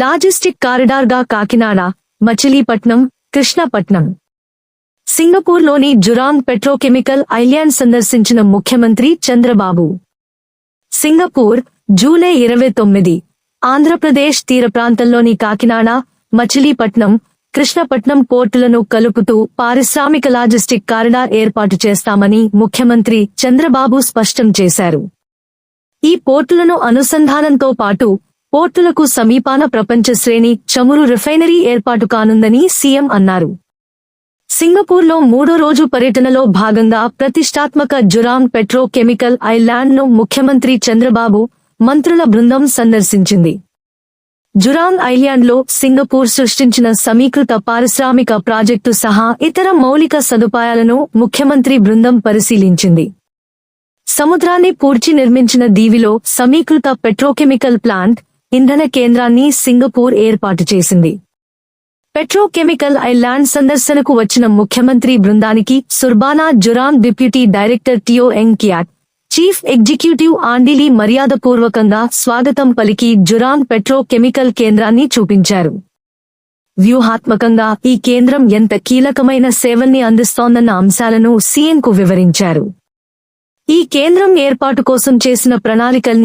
Logistic కారిడార్గా కాకినాడ మచిలీపట్నం కృష్ణపట్నం. సింగపూర్లోని Jurong petrochemical island సందర్శించిన ముఖ్యమంత్రి చంద్రబాబు. సింగపూర్ జూలై ఇరవై తొమ్మిది. ఆంధ్రప్రదేశ్ తీర ప్రాంతంలోని కాకినాడ మచిలీపట్నం కృష్ణపట్నం పోర్టులను కలుపుతూ పారిశ్రామిక లాజిస్టిక్ కారిడార్ ఏర్పాటు చేస్తామని ముఖ్యమంత్రి చంద్రబాబు స్పష్టం చేశారు. ఈ పోర్టులను అనుసంధానంతో పాటు పోర్టులకు సమీపాన ప్రపంచ శ్రేణి చమురు రిఫైనరీ ఏర్పాటు కానుందని సీఎం అన్నారు. సింగపూర్లో మూడో రోజు పర్యటనలో భాగంగా ప్రతిష్టాత్మక జురాంగ్ పెట్రోకెమికల్ ఐలాండ్ను ముఖ్యమంత్రి చంద్రబాబు మంత్రుల బృందం సందర్శించింది. జురాంగ్ ఐలాండ్లో సింగపూర్ సృష్టించిన సమీకృత పారిశ్రామిక ప్రాజెక్టు సహా ఇతర మౌలిక సదుపాయాలను ముఖ్యమంత్రి బృందం పరిశీలించింది. సముద్రాన్ని పూడ్చి నిర్మించిన దీవిలో సమీకృత పెట్రోకెమికల్ ప్లాంట్ ఇంధన కేంద్రాన్ని సింగపూర్ ఏర్పాటు చేసింది. పెట్రోకెమికల్ ఐలాండ్ సందర్శనకు వచ్చిన ముఖ్యమంత్రి బృందానికి Surbana Jurong deputy director Teo ఎంకియాట్ chief executive ఆండిలీ మర్యాదపూర్వకంగా స్వాగతం పలికి జురాంగ్ పెట్రోకెమికల్ కేంద్రాన్ని చూపించారు. వ్యూహాత్మకంగా ఈ కేంద్రం ఎంత కీలకమైన సేవల్ని అందిస్తోందన్న అంశాలను సీఎంకు వివరించారు. ఈ కేంద్రం ఏర్పాటు కోసం చేసిన ప్రణాళికల్ని